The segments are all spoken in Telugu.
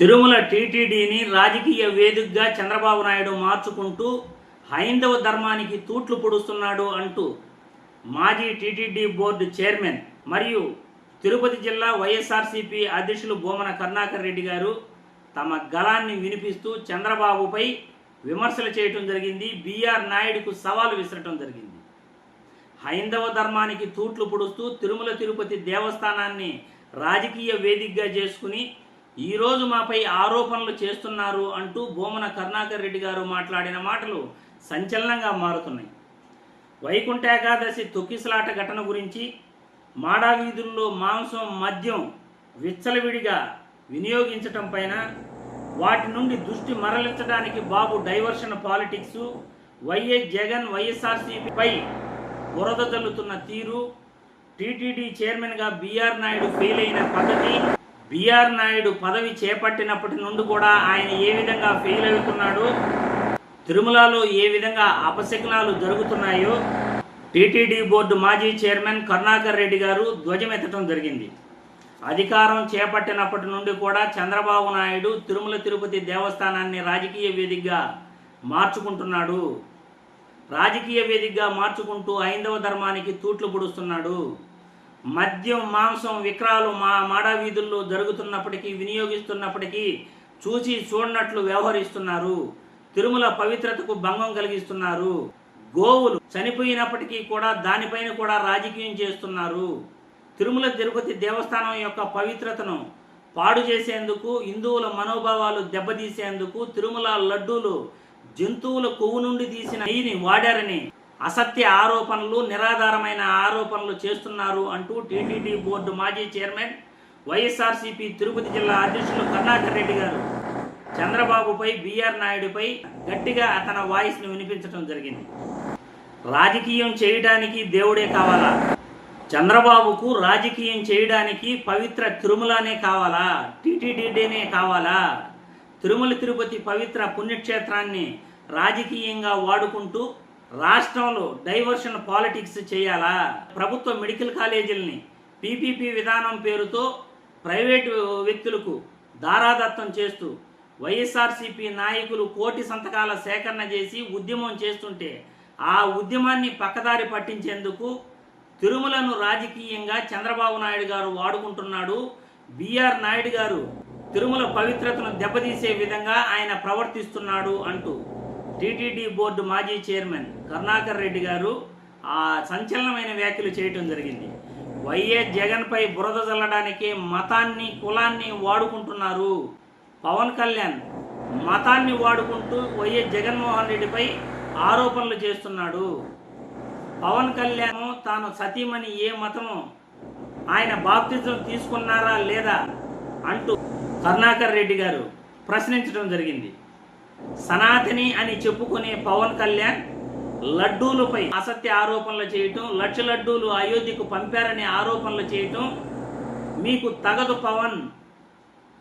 తిరుమల టీటీడీని రాజకీయ వేదికగా చంద్రబాబు నాయుడు మార్చుకుంటూ హైందవ ధర్మానికి తూట్లు పొడుస్తున్నాడు అంటూ మాజీ టీటీడీ బోర్డు చైర్మన్ మరియు తిరుపతి జిల్లా వైఎస్ఆర్సీపీ అధ్యక్షులు బోమన కరుణాకర్ రెడ్డి గారు తమ గలాన్ని వినిపిస్తూ చంద్రబాబుపై విమర్శలు చేయటం జరిగింది. బీఆర్ నాయుడుకు సవాలు విసరటం జరిగింది. హైందవ ధర్మానికి తూట్లు పొడుస్తూ తిరుమల తిరుపతి దేవస్థానాన్ని రాజకీయ వేదికగా చేసుకుని ఈరోజు మాపై ఆరోపణలు చేస్తున్నారు అంటూ బోమన కరుణాకర్ రెడ్డి గారు మాట్లాడిన మాటలు సంచలనంగా మారుతున్నాయి. వైకుంఠ ఏకాదశి తొక్కిసలాట ఘటన గురించి మాడా వీధుల్లో మాంసం మద్యం విచ్చలవిడిగా వినియోగించటం పైన వాటి నుండి దృష్టి మరలించడానికి Babu diversion politics YS Jagan వైఎస్ఆర్సీపీపై బురద జల్లుతున్న తీరు టీటీడీ చైర్మన్గా బీఆర్ నాయుడు ఫెయిల్ అయిన పద్ధతి బీఆర్ నాయుడు పదవి చేపట్టినప్పటి నుండి కూడా ఆయన ఏ విధంగా ఫెయిల్ అవుతున్నాడు తిరుమలలో ఏ విధంగా అపశకునాలు జరుగుతున్నాయో టీటీడీ బోర్డు మాజీ చైర్మన్ కరుణాకర్ రెడ్డి గారు ధ్వజమెత్తడం జరిగింది. అధికారం చేపట్టినప్పటి నుండి కూడా చంద్రబాబు నాయుడు తిరుమల తిరుపతి దేవస్థానాన్ని రాజకీయ వేదికగా మార్చుకుంటున్నాడు. రాజకీయ వేదికగా మార్చుకుంటూ హైందవ ధర్మానికి తూట్లు పొడుస్తున్నాడు. మద్యం మాంసం విక్రాలు మా మాడా వీధుల్లో జరుగుతున్నప్పటికీ వినియోగిస్తున్నప్పటికీ చూసి చూడనట్లు వ్యవహరిస్తున్నారు. తిరుమల పవిత్రతకు భంగం కలిగిస్తున్నారు. గోవులు చనిపోయినప్పటికీ కూడా దానిపైన కూడా రాజకీయం చేస్తున్నారు. తిరుమల తిరుపతి దేవస్థానం యొక్క పవిత్రతను పాడు చేసేందుకు హిందువుల మనోభావాలు దెబ్బతీసేందుకు తిరుమల లడ్డూలు జంతువుల కొవ్వు నుండి తీసిన నెయ్యిని వాడారని అసత్య ఆరోపణలు నిరాధారమైన ఆరోపణలు చేస్తున్నారు అంటూ టీటీడీ బోర్డు మాజీ చైర్మన్ వైఎస్ఆర్సీపీ తిరుపతి జిల్లా అధ్యక్షులు కరుణాకర్ రెడ్డి గారు. చంద్రబాబుపై బీఆర్ నాయుడుపై గట్టిగా అతన వాయిస్ను వినిపించడం జరిగింది. రాజకీయం చేయడానికి దేవుడే కావాలా? చంద్రబాబుకు రాజకీయం చేయడానికి పవిత్ర తిరుమలనే కావాలా? టీటీడీనే కావాలా? తిరుమల తిరుపతి పవిత్ర పుణ్యక్షేత్రాన్ని రాజకీయంగా వాడుకుంటూ రాష్ట్రంలో డైవర్షన్ పాలిటిక్స్ చేయాలా? ప్రభుత్వ మెడికల్ కాలేజీలని పీపీపీ విధానం పేరుతో ప్రైవేటు వ్యక్తులకు దారాదత్తం చేస్తూ వైఎస్ఆర్సీపీ నాయకులు కోటి సంతకాల సేకరణ చేసి ఉద్యమం చేస్తుంటే ఆ ఉద్యమాన్ని పక్కదారి పట్టించేందుకు తిరుమలను రాజకీయంగా చంద్రబాబు నాయుడు గారు వాడుకుంటున్నాడు. బిఆర్ నాయుడు గారు తిరుమల పవిత్రతను దెబ్బతీసే విధంగా ఆయన ప్రవర్తిస్తున్నాడు అంటూ టీటీడీ బోర్డు మాజీ చైర్మన్ కరుణాకర్ రెడ్డి గారు ఆ సంచలనమైన వ్యాఖ్యలు చేయటం జరిగింది. వైఎస్ జగన్పై బురద చల్లడానికి మతాన్ని కులాన్ని వాడుకుంటున్నారు. పవన్ కళ్యాణ్ మతాన్ని వాడుకుంటూ వైఎస్ జగన్మోహన్ రెడ్డిపై ఆరోపణలు చేస్తున్నాడు. పవన్ కళ్యాణ్ తాను సతీమణి ఏ మతము ఆయన బాప్తిజం తీసుకున్నారా లేదా అంటూ కరుణాకర్ రెడ్డి గారు ప్రశ్నించడం జరిగింది. సనాతని అని చెప్పుకునే పవన్ కళ్యాణ్ లడ్డూలపై అసత్య ఆరోపణలు చేయటం లక్ష లడ్డూలు అయోధ్యకు పంపారనే ఆరోపణలు చేయటం మీకు తగదు పవన్.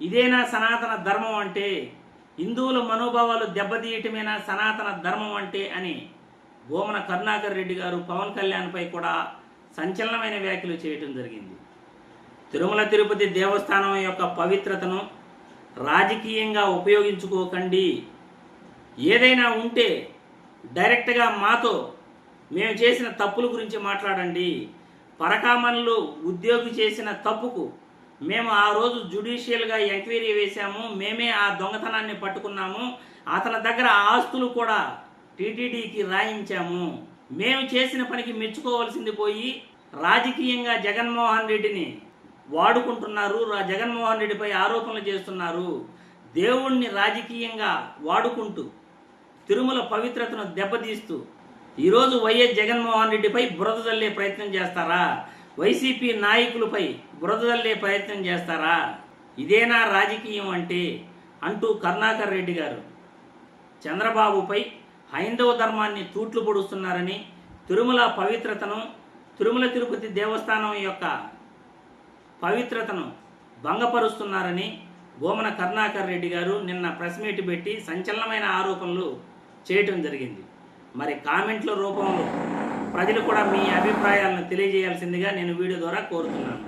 ఇదేనా సనాతన ధర్మం అంటే? హిందువుల మనోభావాలు దెబ్బతీయటమేనా సనాతన ధర్మం అంటే అని భూమన కరుణాకర్ రెడ్డి గారు పవన్ కళ్యాణ్పై కూడా సంచలనమైన వ్యాఖ్యలు చేయటం జరిగింది. తిరుమల తిరుపతి దేవస్థానం యొక్క పవిత్రతను రాజకీయంగా ఉపయోగించుకోకండి. ఏదైనా ఉంటే డైరెక్ట్గా మాతో మేము చేసిన తప్పుల గురించి మాట్లాడండి. పరకామన్లు ఉద్యోగి చేసిన తప్పుకు మేము ఆ రోజు జుడిషియల్గా ఎంక్వైరీ వేశాము. మేమే ఆ దొంగతనాన్ని పట్టుకున్నాము. అతని దగ్గర ఆస్తులు కూడా టీటీడీకి రాయించాము. మేము చేసిన పనికి మెచ్చుకోవాల్సింది పోయి రాజకీయంగా జగన్మోహన్ రెడ్డిని వాడుకుంటున్నారు. జగన్మోహన్ రెడ్డిపై ఆరోపణలు చేస్తున్నారు. దేవుణ్ణి రాజకీయంగా వాడుకుంటూ తిరుమల పవిత్రతను దెబ్బతీస్తూ ఈరోజు వైఎస్ జగన్మోహన్ రెడ్డిపై బురద చల్లే ప్రయత్నం చేస్తారా? వైసీపీ నాయకులపై బురద చల్లే ప్రయత్నం చేస్తారా? ఇదేనా రాజకీయం అంటే? అంటూ కరుణాకర్ రెడ్డి గారు చంద్రబాబుపై హైందవ ధర్మాన్ని తూట్లు పొడుస్తున్నారని తిరుమల పవిత్రతను తిరుమల తిరుపతి దేవస్థానం యొక్క పవిత్రతను భంగపరుస్తున్నారని గోమన కరుణాకర్ రెడ్డి గారు నిన్న ప్రెస్ మీట్ పెట్టి సంచలనమైన ఆరోపణలు చేయటం జరిగింది. మరి కామెంట్ల రూపంలో ప్రజలు కూడా మీ అభిప్రాయాలను తెలియజేయాల్సిందిగా నేను వీడియో ద్వారా కోరుతున్నాను.